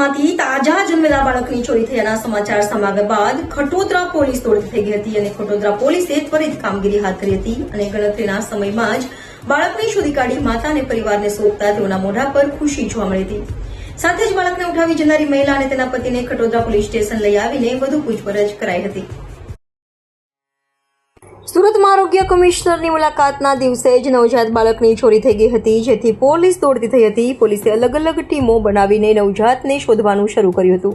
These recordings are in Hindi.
હોસ્પિટલમાંથી તાજા જન્મેલા બાળકની ચોરી થયાના સમાચાર સમાવ્યા બાદ ખટોદરા પોલીસ દોડતી થઈ ગઈ હતી અને ખટોદરા પોલીસે ત્વરિત કામગીરી હાથ ધરી હતી અને ગણતરીના સમયમાં જ બાળકને શોધી કાઢી માતા અને પરિવારને સોંપતા તેઓના મોઢા પર ખુશી જોવા મળી હતી. સાથે જ બાળકને ઉઠાવી જનારી મહિલા અને તેના પતિને ખટોદરા પોલીસ સ્ટેશન લઈ આવીને વધુ પૂછપરછ કરાઈ હતી. સુરતમાં આરોગ્ય કમિશનરની મુલાકાતના દિવસે જ નવજાત બાળકની ચોરી થઈ ગઈ હતી, જેથી પોલીસ દોડતી થઈ હતી. પોલીસે અલગ અલગ ટીમો બનાવીને નવજાતને શોધવાનું શરૂ કર્યું હતું.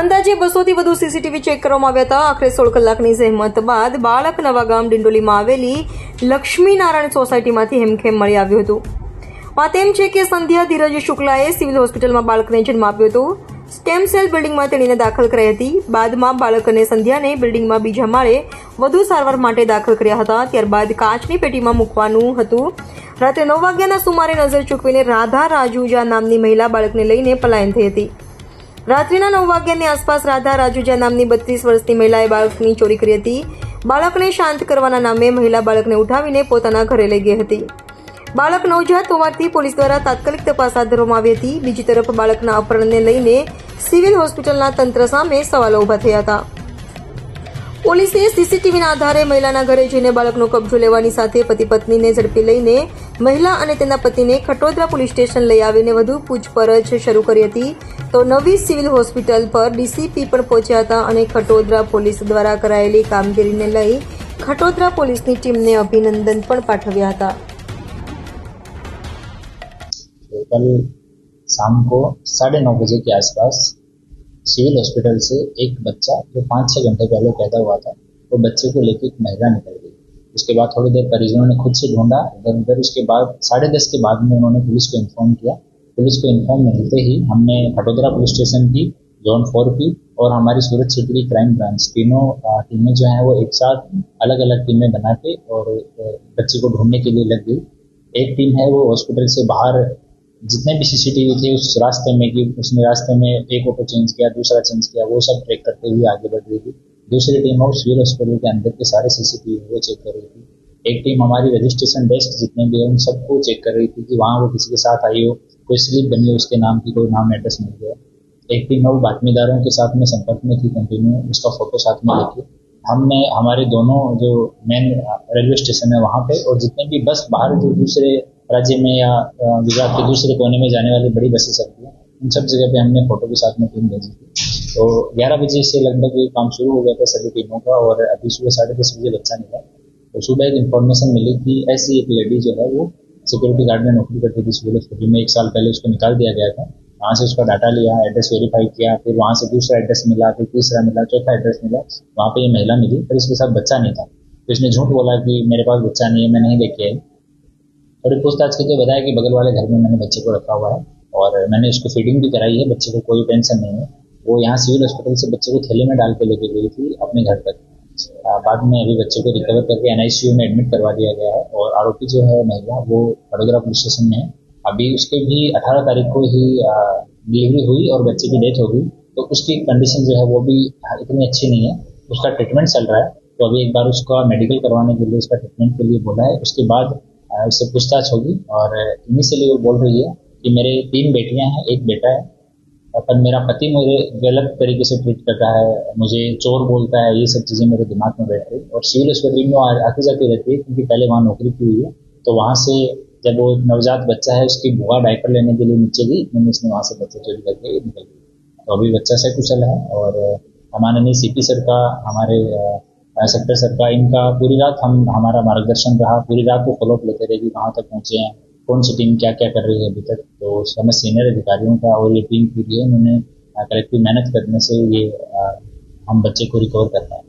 અંદાજે બસોથી વધુ સીસીટીવી ચેક કરવામાં આવ્યા હતા. આખરે સોળ કલાકની જહેમત બાદ બાળક નવાગામ ડિંડોલીમાં આવેલી લક્ષ્મીનારાયણ સોસાયટીમાંથી હેમખેમ મળી આવ્યું હતું. વાત એમ છે કે સંધ્યા ધીરજ શુક્લાએ સિવિલ હોસ્પિટલમાં બાળકને જન્મ આપ્યો હતો. સ્ટેમ સેલ બિલ્ડિંગમાં તેણીને દાખલ કરાઈ હતી. બાદમાં બાળક અને સંધ્યાને બિલ્ડિંગમાં બીજા માળે વધુ સારવાર માટે દાખલ કર્યા હતા. ત્યારબાદ કાચની પેટીમાં મૂકવાનું હતું. રાત્રે નવ વાગ્યાના સુમારે નજર ચૂકવીને રાધા રાજુજા નામની મહિલા બાળકને લઈને પલાયન થઈ હતી. રાત્રિના નવ વાગ્યાની આસપાસ રાધા રાજુજા નામની બત્રીસ વર્ષની મહિલાએ બાળકની ચોરી કરી હતી. બાળકને શાંત કરવાના નામે મહિલા બાળકને ઉઠાવીને પોતાના ઘરે લઈ ગઈ હતી. બાળક નવજાત હોવાથી પોલીસ દ્વારા તાત્કાલિક તપાસ હાથ ધરવામાં આવી હતી. બીજી તરફ બાળકના અપહરણને લઈને સિવિલ હોસ્પિટલના તંત્ર સામે સવાલો ઊભા થયા હતા. પોલીસે સીસીટીવીના આધારે મહિલાના ઘરે જઈને બાળકનો કબજો લેવાની સાથે પતિ પત્નીને ઝડપી લઈને મહિલા અને તેના પતિને ખટોદરા પોલીસ સ્ટેશન લઈ આવીને વધુ પૂછપરછ શરૂ કરી હતી. તો નવી સિવિલ હોસ્પિટલ પર ડીસીપી પણ પહોંચ્યા હતા અને ખટોદરા પોલીસ દ્વારા કરાયેલી કામગીરીને લઈ ખટોદરા પોલીસની ટીમને અભિનંદન પણ પાઠવ્યા હતા. तो कल शाम को साढ़े नौ बजे के आसपास सिविल हॉस्पिटल से एक बच्चा जो पाँच छः घंटे पहले पैदा हुआ था, वो बच्चे को लेकर एक महिला निकल गई। उसके बाद थोड़ी देर परिजनों ने खुद से ढूंढा, इधर उधर। उसके बाद साढ़े दस के बाद में उन्होंने पुलिस को इन्फॉर्म किया। पुलिस को इन्फॉर्म मिलते ही हमने खटोदरा पुलिस स्टेशन की जोन फोर की और हमारी सूरत सिटी की क्राइम ब्रांच तीनों टीमें जो हैं वो एक साथ अलग अलग टीमें बना के और बच्चे को ढूँढने के लिए लग गई। एक टीम है वो हॉस्पिटल से बाहर जितने भी सीसीटीवी थे, उस रास्ते में कि उसने रास्ते में एक ऑटो चेंज किया, दूसरा चेंज किया, वो सब ट्रैक करते हुए आगे बढ़ रही थी। दूसरी टीम और सिविल हॉस्पिटल के अंदर के सारे सीसीटीवी वो चेक कर रही थी। एक टीम हमारी रजिस्ट्रेशन डेस्क जितने भी है, उन सबको चेक कर रही थी कि वहाँ वो किसी के साथ आई हो, कोई स्लिप बनी हो, उसके नाम की कोई नाम एड्रेस मिल गया। एक टीम वो बातमीदारों के साथ में संपर्क में थी कंटिन्यू उसका फ़ोटो साथ में लेके। हमने, हमारे दोनों जो मेन रेलवे स्टेशन है वहाँ पे, और जितने भी बस बाहर जो दूसरे राज्य में या गुजरात के दूसरे कोने में जाने वाली बड़ी बसें चलती हैं। उन सब जगह पे हमने फ़ोटो के साथ में टीम भेजी थी। तो 11 बजे से लगभग ये काम शुरू हो गया था सभी टीमों का और अभी सुबह साढ़े दस बजे बच्चा निकला तो सुबह एक इन्फॉर्मेशन मिली कि ऐसी एक लेडी जो है वो सिक्योरिटी गार्ड में नौकरी करती थी सिविल हॉस्पिटल में एक साल पहले उसको निकाल दिया गया था। वहाँ से उसका डाटा लिया एड्रेस वेरीफाई किया, फिर वहाँ से दूसरा एड्रेस मिला, फिर तीसरा मिला, चौथा एड्रेस मिला। वहाँ पे ये महिला मिली, पर इसके साथ बच्चा नहीं था। तो इसने झूठ बोला कि मेरे पास बच्चा नहीं है, मैं नहीं लेके आई। थोड़ी पूछताछ की तो बताया कि बगल वाले घर में मैंने बच्चे को रखा हुआ है और मैंने उसको फीडिंग भी कराई है, बच्चे को कोई टेंशन नहीं है। वो यहाँ सिविल हॉस्पिटल से बच्चे को थैले में डाल के लेके गई थी अपने घर तक। बाद में अभी बच्चे को रिकवर करके एनआईसीयू में एडमिट करवा दिया गया है और आरोपी जो है महिला, वो वडोदरा पुलिस स्टेशन में है। अभी उसके भी 18 तारीख को ही डिलीवरी हुई और बच्चे की डेथ हो गई। तो उसकी कंडीशन जो है वो भी इतनी अच्छी नहीं है। उसका ट्रीटमेंट चल रहा है। तो अभी एक बार उसका मेडिकल करवाने के लिए, उसका ट्रीटमेंट के लिए बोला है। उसके बाद उससे पूछताछ होगी। और इनिशियली वो बोल रही है कि मेरे तीन बेटियाँ हैं, एक बेटा है। पर मेरा पति मुझे गलत तरीके से ट्रीट कर रहा है, मुझे चोर बोलता है, ये सब चीज़ें मेरे दिमाग में बैठ रही और सिविल हॉस्पिटल में आती जाती रहती है, क्योंकि पहले वहाँ नौकरी की हुई है। तो वहाँ से जब वो नवजात बच्चा है, उसकी बुआ डायपर लेने के लिए नीचे गई, मैंने उसने वहाँ से बच्चा चोरी करके निकल गई। तो अभी बच्चा से कुशल है, और हमारे नहीं सीपी सर का, हमारे सेक्टर सर का इनका पूरी रात हम, हमारा मार्गदर्शन रहा? पूरी रात को फॉलोअप लेते रहे कि कहाँ तक पहुँचे हैं? कौन सी टीम क्या क्या कर रही है अभी तक? तो उस समय सीनियर अधिकारियों का और ये टीम पूरी है उन्होंने कलेक्टिव मेहनत करने से ये हम बच्चे को रिकवर कर पाए।